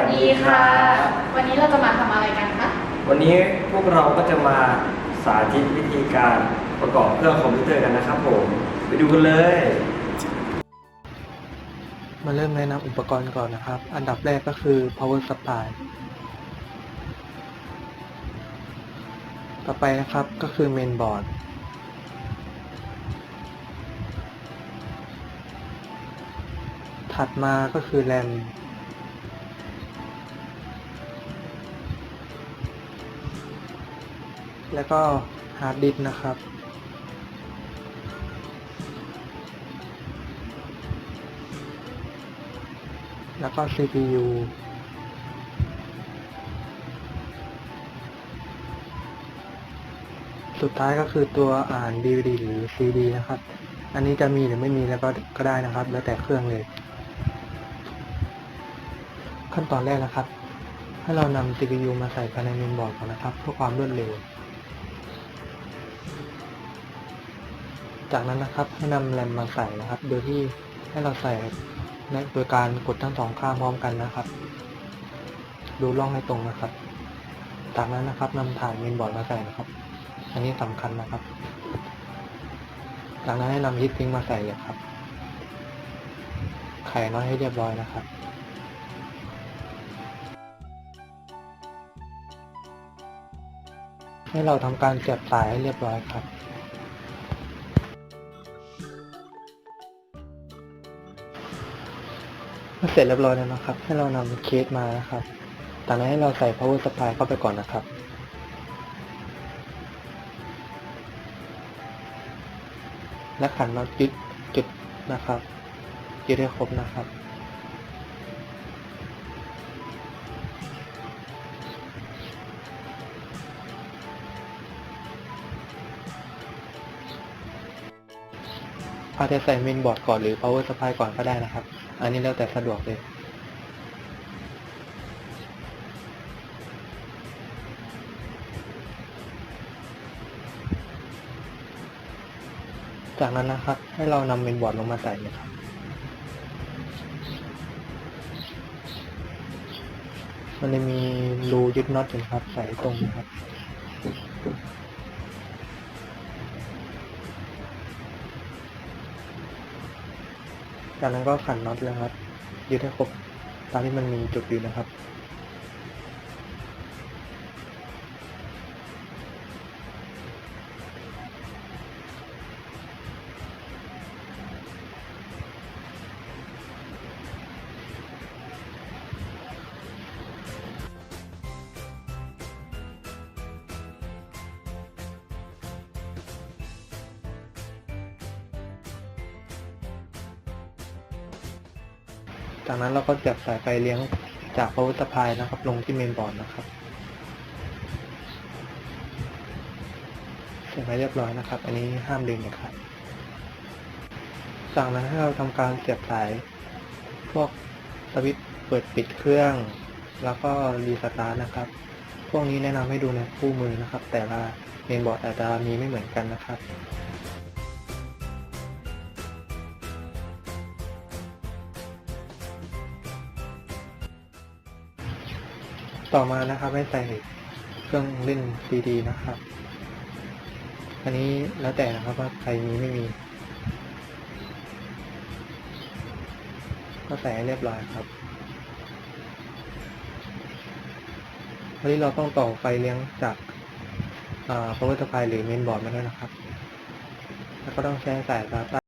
สดีค่ะ วันนี้เราจะมาทำอะไรกันคะ วันนี้พวกเราก็จะมาสาธิตวิธีการประกอบเครื่องคอมพิวเตอร์กันนะครับผม ไปดูกันเลย มาเริ่มแนะนำอุปกรณ์ก่อนนะครับ อันดับแรกก็คือ power supply ต่อไปนะครับก็คือ main board ถัดมาก็คือ RAM แล้วก็ hard disk นะครับ แล้วก็ CPU สุดท้ายก็คือตัวอ่าน DVD หรือ CD นะครับ อันนี้จะมีหรือไม่มีแล้วก็ก็ได้นะครับ แล้วแต่เครื่องเลย ขั้นตอนแรกนะครับ ให้เรานำ CPU มาใส่ภายในเมนบอร์ดก่อนนะครับ เพื่อความรวดเร็ว จากนั้นนะครับให้นำแรมมาใส่นะครับ โดยที่ให้เราใส่ในโดยการกดทั้งสองข้างพร้อมกันนะครับ ดูร่องให้ตรงนะครับ จากนั้นนะครับนำฐานเมนบอร์ดมาใส่นะครับ อันนี้สำคัญนะครับ จากนั้นให้นำฮิตซิงมาใส่เลยครับ ไข่น็อตให้เรียบร้อยนะครับให้เราทำการเสียบสายให้เรียบร้อยครับ เสร็จเรียบร้อยแล้วนะครับ ให้เรานำเคสมานะครับจากนั้นให้เราใส่ power supply เข้าไปก่อนนะครับ และขันน็อตยึดจุดนะครับยึดให้ครบนะครับ อาจจะใส่เมนบอร์ดก่อนหรือ power supply ก่อนก็ได้นะครับ อันนี้แล้วแต่สะดวกเลย จากนั้นนะครับ ให้เรานำเมนบอร์ดลงมาใส่เลยครับมันจะมีรูยึดน็อตอยู่นะครับ ใส่ตรงนะครับ จากนั้นก็ขันน็อตเลยครับ ยึดให้ครบตามที่มันมีจุดอยู่นะครับ จากนั้นเราก็จับสายไฟเลี้ยงจาก power supply นะครับ ลงที่เมนบอร์ดนะครับเสร็จไปเรียบร้อยนะครับ อันนี้ห้ามดึงนะครับ จากนั้นให้เราทำการเสียบสาย พวกสวิตช์เปิดปิดเครื่อง แล้วก็รีสตาร์ทนะครับ พวกนี้แนะนำให้ดูในคู่มือนะครับ แต่ละเมนบอร์ดอาจจะมีไม่เหมือนกันนะครับ ต่อมานะครับให้ใส่เครื่องเล่นซีดีนะครับ อันนี้แล้วแต่นะครับว่าใครมีไม่มี ก็ใส่เรียบร้อยครับวันนี้เราต้องต่อไฟเลี้ยงจากอ่า power supply หรือ main board มาด้วยนะครับ แล้วก็ต้องใช้สายครับ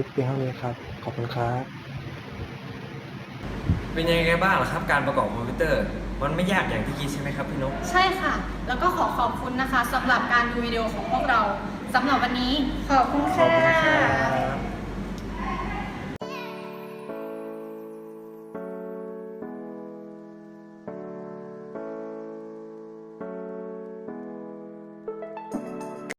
ลิปเพียงเท่านี้ครับ ขอบคุณครับ เป็นยังไงบ้างล่ะครับ การประกอบคอมพิวเตอร์ มันไม่ยากอย่างที่คิดใช่ไหมครับพี่นก ใช่ค่ะ แล้วก็ขอขอบคุณนะคะสำหรับการดูวิดีโอของพวกเราสำหรับวันนี้ ขอบคุณขอบค่ะคุณครับ